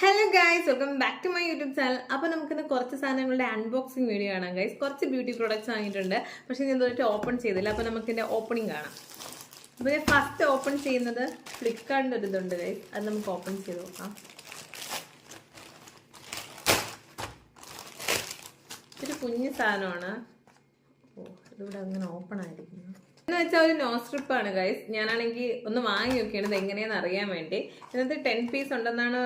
Hello guys welcome back to my YouTube channel അപ്പോൾ നമുക്കിന്ന് കുറച്ച് സാധനങ്ങളുടെ അൺബോക്സിംഗ് വീഡിയോ കാണാം ഗൈസ് കുറച്ച് ബ്യൂട്ടി പ്രോഡക്റ്റ്സ് വാങ്ങിയിട്ടുണ്ട്. പക്ഷേ ഞാൻ ഇതുവരെ ഓപ്പൺ ചെയ്തില്ല. അപ്പോൾ നമുക്കിന്റെ ഓപ്പണിംഗ് കാണാം. അപ്പോൾ ഞാൻ ഫസ്റ്റ് ഓപ്പൺ ചെയ്യുന്നത് ഫ്ലിപ്കാർട്ടിന്റെ ഒരു ഇതുണ്ട് ഗൈസ് അത് നമുക്ക് ഓപ്പൺ ചെയ്ത് നോക്കാം. ഇതൊരു കുഞ്ഞു സാധനമാണ്. ഓ ഇതിവിടെ അങ്ങനെ ഓപ്പൺ ആയിരിക്കുന്നു. എന്ന് വെച്ചാൽ ഒരു നോ സ്ട്രിപ്പാണ് ഗൈസ് ഞാനാണെങ്കിൽ ഒന്ന് വാങ്ങി നോക്കിയാണ് ഇത് എങ്ങനെയാന്ന് അറിയാൻ വേണ്ടി. ഇതിനകത്ത് ടെൻ പീസ് ഉണ്ടെന്നാണ്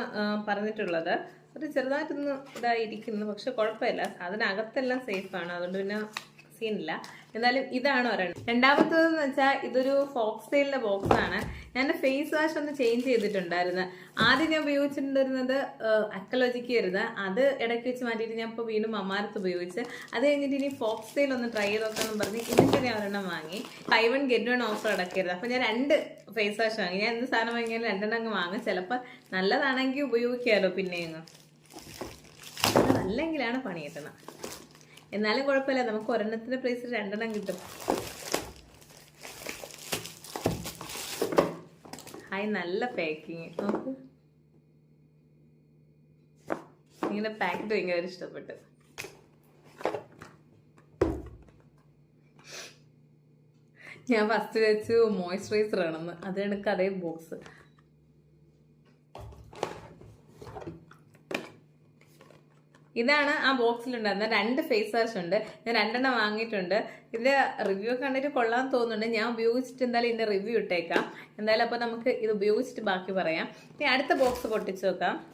പറഞ്ഞിട്ടുള്ളത്. അത് ചെറുതായിട്ടൊന്ന് ഇതായിരിക്കുന്നു പക്ഷെ കുഴപ്പമില്ല. അതിനകത്തെല്ലാം സേഫാണ് അതുകൊണ്ട് പിന്നെ സീനില്ല. എന്നാലും ഇതാണ് ഒരെണ്ണം. രണ്ടാമത്തതെന്ന് വെച്ചാൽ ഇതൊരു ഫോക്സ് സെയിലിന്റെ ബോക്സ് ആണ് ഞാൻ ഫേസ് വാഷ് ഒന്ന് ചേഞ്ച് ചെയ്തിട്ടുണ്ടായിരുന്നു. ആദ്യം ഞാൻ ഉപയോഗിച്ചിട്ടുണ്ടായിരുന്നത് അക്കലോജിക്ക് വരുന്നത് അത് ഇടയ്ക്ക് വെച്ച് മാറ്റിയിട്ട് ഞാൻ ഇപ്പോൾ വീണ്ടും അമ്മാരത്ത് ഉപയോഗിച്ച്. അത് കഴിഞ്ഞിട്ട് ഇനി ഫോക്സ് സെയിൽ ഒന്ന് ട്രൈ ചെയ്ത് നോക്കാമെന്ന് പറഞ്ഞ് ഇതിന്റെ ഞാൻ ഒരെണ്ണം വാങ്ങി. Five one get one offer അടക്കരുത്. അപ്പോൾ ഞാൻ രണ്ട് ഫേസ് വാഷ് വാങ്ങി. ഞാൻ എന്ത് സാധനം വാങ്ങിയാലും രണ്ടെണ്ണം അങ്ങ് വാങ്ങും. ചിലപ്പോൾ നല്ലതാണെങ്കിൽ ഉപയോഗിക്കാമല്ലോ പിന്നെ അങ്ങ്. നല്ലെങ്കിലാണ് പണി കിട്ടണം എന്നാലും കുഴപ്പമില്ല. നമുക്ക് ഒരെണ്ണത്തിന്റെ പ്രൈസ് രണ്ടെണ്ണം കിട്ടും. ഹായ് നല്ല പാക്കിങ് നോക്ക്. ഇങ്ങനെ പാക്കറ്റ് ഭയങ്കര ഇഷ്ടപ്പെട്ടു. ഞാൻ ഫസ്റ്റ് വെച്ച് മോയ്സ്ചറൈസർ ആണെന്ന്. അത് എനിക്ക് അതേ ബോക്സ് ഇതാണ് ആ ബോക്സിലുണ്ടായിരുന്ന രണ്ട് ഫേസ് വാഷ് ഉണ്ട്. ഞാൻ രണ്ടെണ്ണം വാങ്ങിയിട്ടുണ്ട്. ഇതിന്റെ റിവ്യൂ കണ്ടിട്ട് കൊള്ളാൻ തോന്നുന്നുണ്ട്. ഞാൻ ഉപയോഗിച്ചിട്ട് എന്തായാലും ഇതിന്റെ റിവ്യൂ ഇട്ടേക്കാം. എന്തായാലും അപ്പോൾ നമുക്ക് ഇത് ഉപയോഗിച്ചിട്ട് ബാക്കി പറയാം. ഇനി അടുത്ത ബോക്സ് പൊട്ടിച്ചു നോക്കാം.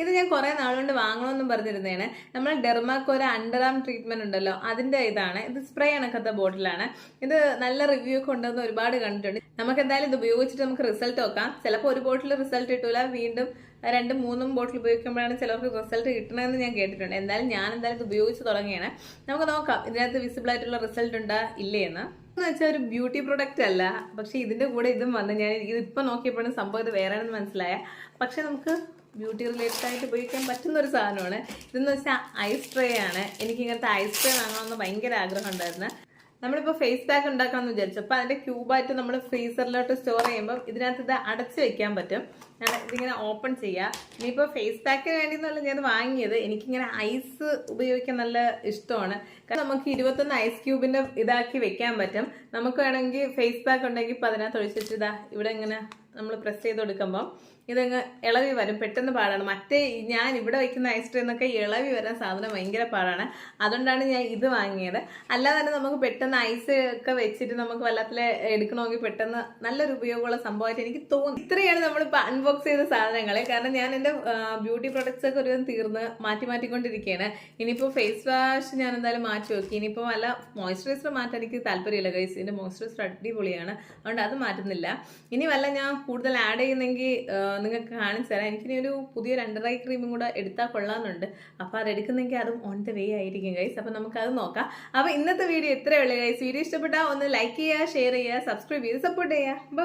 ഇത് ഞാൻ കുറെ നാളുകൊണ്ട് വാങ്ങണമെന്നും പറഞ്ഞിരുന്നതാണ്. നമ്മൾ ഡെർമാക്കോര അണ്ടർ ആം ട്രീറ്റ്മെന്റ് ഉണ്ടല്ലോ അതിന്റെ ഇതാണ്. ഇത് സ്പ്രേ അണക്കത്തെ ബോട്ടിലാണ് ഇത് നല്ല റിവ്യൂ ഒക്കെ ഉണ്ടെന്ന് ഒരുപാട് കണ്ടിട്ടുണ്ട്. നമുക്ക് എന്തായാലും ഇത് ഉപയോഗിച്ചിട്ട് നമുക്ക് റിസൾട്ട് നോക്കാം. ചിലപ്പോൾ ഒരു ബോട്ടിൽ റിസൾട്ട് കിട്ടൂല. വീണ്ടും രണ്ടും മൂന്നും ബോട്ടിൽ ഉപയോഗിക്കുമ്പോഴാണ് ചിലർക്ക് റിസൾട്ട് കിട്ടണമെന്ന് ഞാൻ കേട്ടിട്ടുണ്ട്. എന്തായാലും ഞാൻ എന്തായാലും ഇത് ഉപയോഗിച്ച് തുടങ്ങിയാണ്. നമുക്ക് നോക്കാം ഇതിനകത്ത് വിസിബിൾ ആയിട്ടുള്ള റിസൾട്ട് ഉണ്ടാ ഇല്ലേന്ന്. എന്ന് വെച്ചാൽ ഒരു ബ്യൂട്ടി പ്രൊഡക്റ്റ് അല്ല. പക്ഷെ ഇതിന്റെ കൂടെ ഇതും വന്ന്. ഞാൻ ഇത് നോക്കിയപ്പോഴും സംഭവം ഇത് വേറെയാണെന്ന് മനസ്സിലായ. പക്ഷെ നമുക്ക് ബ്യൂട്ടി റിലേറ്റഡ് ആയിട്ട് ഉപയോഗിക്കാൻ പറ്റുന്ന ഒരു സാധനമാണ്. ഇതെന്ന് വെച്ചാൽ ഐസ് ട്രേ ആണ്. എനിക്ക് ഇങ്ങനത്തെ ഐസ് ട്രേ വാങ്ങണമെന്ന് ഭയങ്കര ആഗ്രഹം ഉണ്ടായിരുന്നു. നമ്മളിപ്പോൾ ഫേസ് പാക്ക് ഉണ്ടാക്കാമെന്ന് വിചാരിച്ചു. അപ്പോൾ അതിന്റെ ക്യൂബായിട്ട് നമ്മൾ ഫ്രീസറിലോട്ട് സ്റ്റോർ ചെയ്യുമ്പോൾ ഇതിനകത്ത് ഇത് അടച്ചു വെക്കാൻ പറ്റും. ഞാൻ ഇതിങ്ങനെ ഓപ്പൺ ചെയ്യാം. ഇനിയിപ്പോൾ ഫേസ് പാക്കിന് വേണ്ടി എന്നുള്ള ഞാൻ വാങ്ങിയത്. എനിക്കിങ്ങനെ ഐസ് ഉപയോഗിക്കാൻ നല്ല ഇഷ്ടമാണ്. കാരണം നമുക്ക് ഇരുപത്തൊന്ന് ഐസ് ക്യൂബിന്റെ ഇതാക്കി വെക്കാൻ പറ്റും. നമുക്ക് വേണമെങ്കിൽ ഫേസ് പാക്ക് ഉണ്ടെങ്കിൽ ഇപ്പോൾ അതിനകത്ത് ഒഴിച്ചിട്ട് ഇതാ ഇവിടെ ഇങ്ങനെ നമ്മൾ പ്രസ് ചെയ്ത് കൊടുക്കുമ്പോൾ ഇതങ്ങ് ഇളവി വരും. പെട്ടെന്ന് പാടാണ്. മറ്റേ ഞാൻ ഇവിടെ വയ്ക്കുന്ന ഐസ് ക്രീം എന്നൊക്കെ ഇളവി വരാൻ സാധനം ഭയങ്കര പാടാണ്. അതുകൊണ്ടാണ് ഞാൻ ഇത് വാങ്ങിയത്. അല്ലാതെ തന്നെ നമുക്ക് പെട്ടെന്ന് ഐസ് ഒക്കെ വെച്ചിട്ട് നമുക്ക് വല്ലത്തിലെ എടുക്കണമെങ്കിൽ പെട്ടെന്ന് നല്ലൊരു ഉപയോഗമുള്ള സംഭവമായിട്ട് എനിക്ക് തോന്നി. ഇത്രയാണ് നമ്മളിപ്പോൾ അൺബോക്സ് ചെയ്ത സാധനങ്ങൾ കാരണം ഞാൻ എന്റെ ബ്യൂട്ടി പ്രൊഡക്ട്സ് ഒക്കെ ഒരുവിധം തീർന്ന് മാറ്റി മാറ്റിക്കൊണ്ടിരിക്കുകയാണ് ഇനിയിപ്പോൾ ഫേസ് വാഷ് ഞാൻ എന്തായാലും മാറ്റി നോക്കി ഇനിയിപ്പോൾ വല്ല മോയ്സ്ചറൈസർ മാറ്റാൻ എനിക്ക് താല്പര്യമില്ല ഗൈസ് എന്റെ മോയ്സ്ചറൈസർ അടിപൊളിയാണ്. അതുകൊണ്ട് അത് മാറ്റുന്നില്ല. ഇനി വല്ല ഞാൻ കൂടുതൽ ആഡ് ചെയ്യുന്നെങ്കിൽ നിങ്ങൾക്ക് കാണിച്ചു തരാം. എനിക്കിനി ഒരു പുതിയ ഐ ക്രീമും കൂടെ എടുത്താൽ കൊള്ളാമെന്നുണ്ട്. അപ്പോൾ അത് എടുക്കുന്നെങ്കിൽ അതും ഓൺ ദ വേ ആയിരിക്കും ഗൈസ് അപ്പോൾ നമുക്കത് നോക്കാം. അപ്പോൾ ഇന്നത്തെ വീഡിയോ ഇത്രയേ ഉള്ളൂ ഗൈസ് വീഡിയോ ഇഷ്ടപ്പെട്ടാൽ ഒന്ന് ലൈക്ക് ചെയ്യുക ഷെയർ ചെയ്യുക സബ്സ്ക്രൈബ് ചെയ്ത് സപ്പോർട്ട് ചെയ്യുക. ബൈ